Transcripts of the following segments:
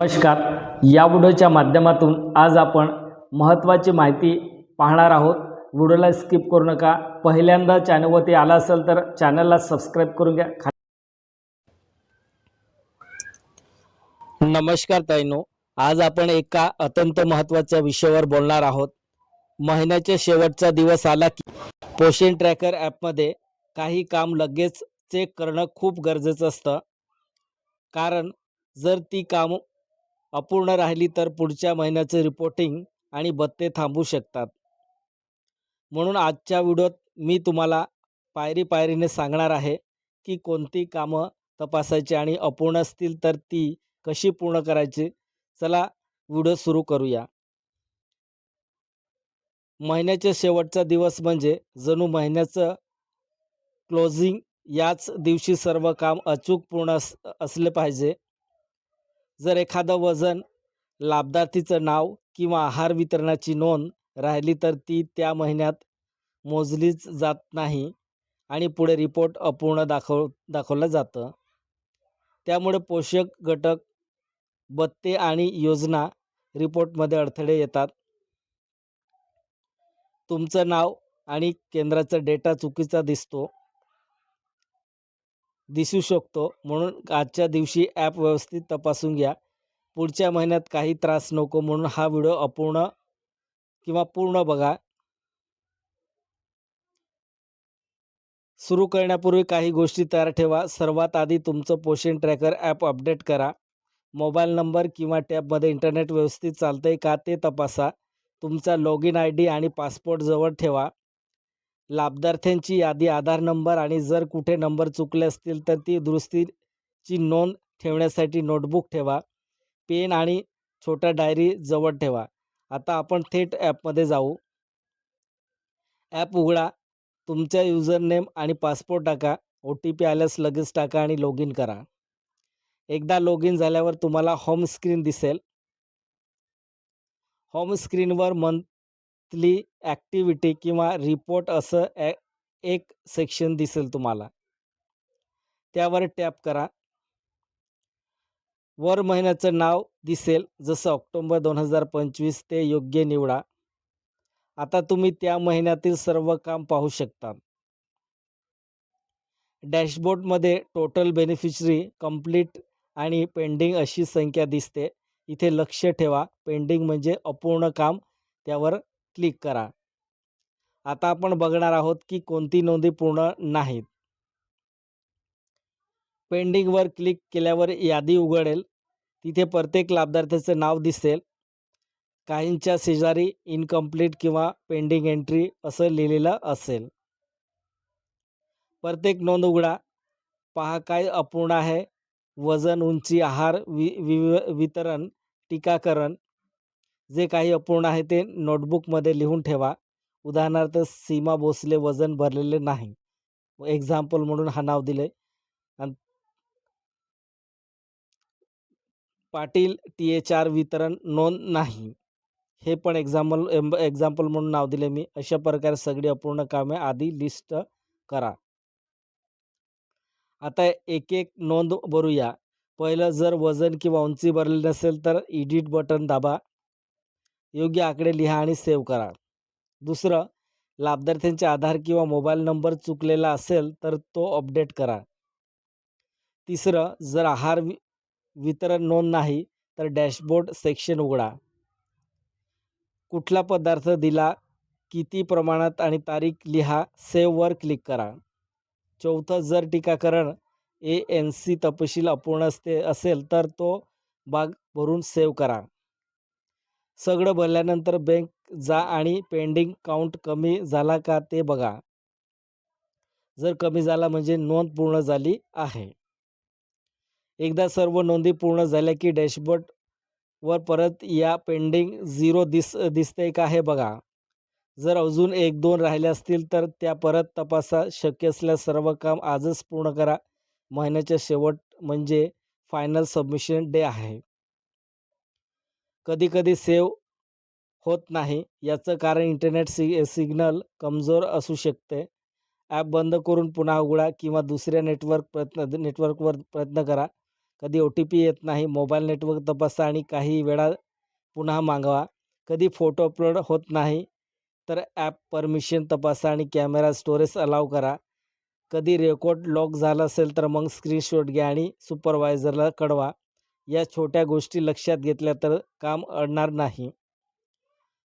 नमस्कार. या व्हिडिओच्या माध्यमातून आज आपण महत्त्वाची माहिती पाहणार आहोत. व्हिडिओला स्किप करू नका. पहिल्यांदा चॅनलवरती आला असेल तर चॅनलला सबस्क्राईब करून घ्या. खा नमस्कार ताईनो. आज आपण एका अत्यंत महत्त्वाच्या विषयावर बोलणार आहोत. महिन्याच्या शेवटचा दिवस आला की पोषण ट्रॅकर ॲपमध्ये काही काम लगेच चेक करणं खूप गरजेचं असतं. कारण जर ती काम अपूर्ण राहिली तर पुढच्या महिन्याचं रिपोर्टिंग आणि भत्ते थांबू शकतात. म्हणून आजच्या व्हिडिओत मी तुम्हाला पायरी पायरीने सांगणार आहे की कोणती कामं तपासायची आणि अपूर्ण असतील तर ती कशी पूर्ण करायची चला व्हिडिओ सुरू करूया. महिन्याच्या शेवटचा दिवस म्हणजे जणू महिन्याचं क्लोजिंग याच दिवशी सर्व काम अचूक पूर्ण अस असले पाहिजे. जर एखादं वजन लाभार्थीचं नाव किंवा आहार वितरणाची नोंद राहिली तर ती त्या महिन्यात मोजलीच जात नाही आणि पुढे रिपोर्ट अपूर्ण दाखव दाखवलं जातं. त्यामुळे पोषक घटक बत्ते आणि योजना रिपोर्टमध्ये अडथळे येतात. तुमचं नाव आणि केंद्राचा डेटा चुकीचा दिसतो. दिसू शकतो. म्हणून आजच्या दिवशी ॲप व्यवस्थित तपासून घ्या. पुढच्या महिन्यात काही त्रास नको म्हणून हा व्हिडिओ अपूर्ण किंवा पूर्ण बघा. सुरू करण्यापूर्वी काही गोष्टी तयार ठेवा. सर्वात आधी तुमचं पोषण ट्रॅकर ॲप अपडेट करा. मोबाईल नंबर किंवा टॅबमध्ये इंटरनेट व्यवस्थित चालतंय का ते तपासा. तुमचा लॉग इन आय डी आणि पासपोर्ट जवळ ठेवा. लाभार्थ्यांची यादी आधार नंबर आणि जर कुठे नंबर चुकले असतील तर ती दुरुस्तीची नोंद ठेवण्यासाठी नोटबुक ठेवा पेन आणि छोटा डायरी जवळ ठेवा. आता आपण थेट ॲपमध्ये जाऊ. ॲप उघडा तुमच्या युजरनेम आणि पासपोर्ट टाका ओ टी पी आल्यास लगेच टाका आणि लॉग इन करा. एकदा लॉग इन झाल्यावर तुम्हाला होम स्क्रीन दिसेल. होम स्क्रीनवर मंथली ॲक्टिव्हिटी किंवा रिपोर्ट असं ॲ एक सेक्शन दिसेल तुम्हाला. त्यावर टॅप करा. वर महिन्याचं नाव दिसेल. जसं ऑक्टोंबर दोन हजार पंचवीस ते योग्य निवडा. आता तुम्ही त्या महिन्यातील सर्व काम पाहू शकता. डॅशबोर्डमध्ये टोटल बेनिफिशरी कंप्लीट आणि पेंडिंग अशी संख्या दिसते. इथे लक्ष ठेवा. पेंडिंग म्हणजे अपूर्ण काम. त्यावर क्लिक करा. आता आपण बघणार आहोत की कोणती नोंदी पूर्ण नाहीत. पेंडिंगवर क्लिक केल्यावर यादी उघडेल. तिथे प्रत्येक लाभार्थ्याचं नाव दिसेल. काहींच्या शेजारी इनकम्प्लीट किंवा पेंडिंग एंट्री असं लिहिलेलं असेल. प्रत्येक नोंद उघडा. पहा काय अपूर्ण आहे. वजन उंची आहार वि वि वितरण टीकाकरण जे काही अपूर्ण आहे ते नोटबुकमध्ये लिहून ठेवा. उदाहरणार्थ सीमा भोसले वजन भरलेले नाही. एक्झाम्पल म्हणून हा नाव दिले पाटील टी एच आर वितरण नोंद नाही. हे पण एक्झाम्पल एक्झाम्पल म्हणून नाव दिले मी. अशा प्रकारे सगळी अपूर्ण कामे आधी लिस्ट करा. आता एक एक नोंद भरूया. पहिलं जर वजन किंवा उंची भरलेली नसेल तर एडिट बटन दाबा. योग्य आकडे लिहा आणि सेव्ह करा. दुसरं लाभार्थ्यांचे आधार किंवा मोबाईल नंबर चुकलेला असेल तर तो अपडेट करा. तिसरं जर आहार वि वितरण नोंद नाही तर डॅशबोर्ड सेक्शन उघडा. कुठला पदार्थ दिला किती प्रमाणात आणि तारीख लिहा सेव्हवर क्लिक करा. चौथं जर टीकाकरण ए एन सी तपशील अपूर्ण असते असेल तर तो भाग भरून सेव्ह करा. सगळं भरल्यानंतर बँक जा आणि पेंडिंग काउंट कमी झाला का ते बघा. जर कमी झाला म्हणजे नोंद पूर्ण झाली आहे. एकदा सर्व नोंदी पूर्ण झाल्या की डॅशबोर्ड वर परत या पेंडिंग झिरो दिस दिसते का हे बघा. जर अजून एक दोन राहिले असतील तर त्या परत तपासा. शक्य असल्यास सर्व काम आजच पूर्ण करा. महिन्याच्या शेवट म्हणजे फायनल सबमिशन डे आहे. कधी कधी सेव्ह होत नाही. याचं कारण इंटरनेट सि सिग्नल कमजोर असू शकते. ॲप बंद करून पुन्हा उघडा किंवा दुसऱ्या नेटवर्क प्रयत्न नेटवर्कवर प्रयत्न करा. कधी ओ टी पी येत नाही मोबाईल नेटवर्क तपासा आणि काही वेळा पुन्हा मागवा. कधी फोटो अपलोड होत नाही तर ॲप परमिशन तपासा आणि कॅमेरा स्टोरेज अलाव करा. कधी रेकॉर्ड लॉक झालं असेल तर मग स्क्रीनशॉट घ्या आणि सुपरवायझरला कळवा. या छोट्या गोष्टी लक्षात घेतल्या तर काम अडणार नाही.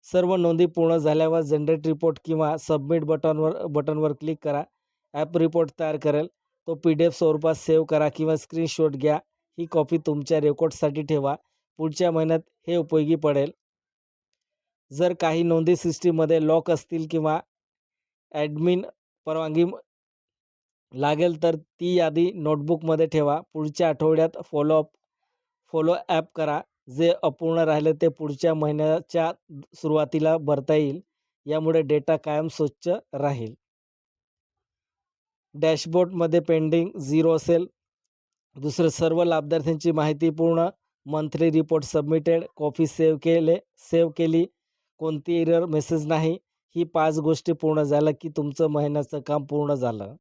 सर्व नोंदी पूर्ण झाल्यावर जनरेट रिपोर्ट किंवा सबमिट बटनवर बटनवर क्लिक करा. ॲप रिपोर्ट तयार करेल. तो पी डी एफ स्वरूपात सेव्ह करा किंवा स्क्रीनशॉट घ्या. ही कॉपी तुमच्या रेकॉर्डसाठी ठेवा. पुढच्या महिन्यात हे उपयोगी पडेल. जर काही नोंदी सिस्टीममध्ये लॉक असतील किंवा ॲडमिन परवानगी लागेल तर ती यादी नोटबुकमध्ये ठेवा. पुढच्या आठवड्यात फॉलोअप फॉलो ॲप करा. जे अपूर्ण राहिले ते पुढच्या महिन्याच्या सुरुवातीला भरता येईल. यामुळे डेटा कायम स्वच्छ राहील. डॅशबोर्डमध्ये पेंडिंग झिरो असेल. दुसरं सर्व लाभार्थ्यांची माहिती पूर्ण. Monthly report submitted copy save केले सेव्ह केली. कोणती एरर मेसेज नाही. ही पाच गोष्टी पूर्ण झालं की तुमचं महिन्याचं काम पूर्ण झालं.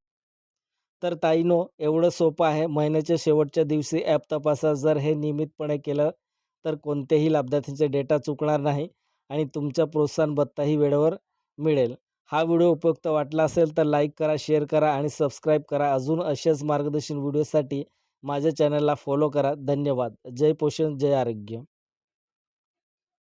तर ताईनो एवढं सोपं आहे. महिन्याच्या शेवटच्या दिवशी ॲप तपासा. जर हे नियमितपणे केलं तर कोणत्याही लाभार्थ्यांचे डेटा चुकणार नाही आणि तुमच्या प्रोत्साहन भत्ताही वेळेवर मिळेल. हा व्हिडिओ उपयुक्त वाटला असेल तर लाईक करा शेअर करा आणि सबस्क्राईब करा. अजून असेच मार्गदर्शन व्हिडिओसाठी माझ्या चॅनलला फॉलो करा. धन्यवाद. जय पोषण जय आरोग्य.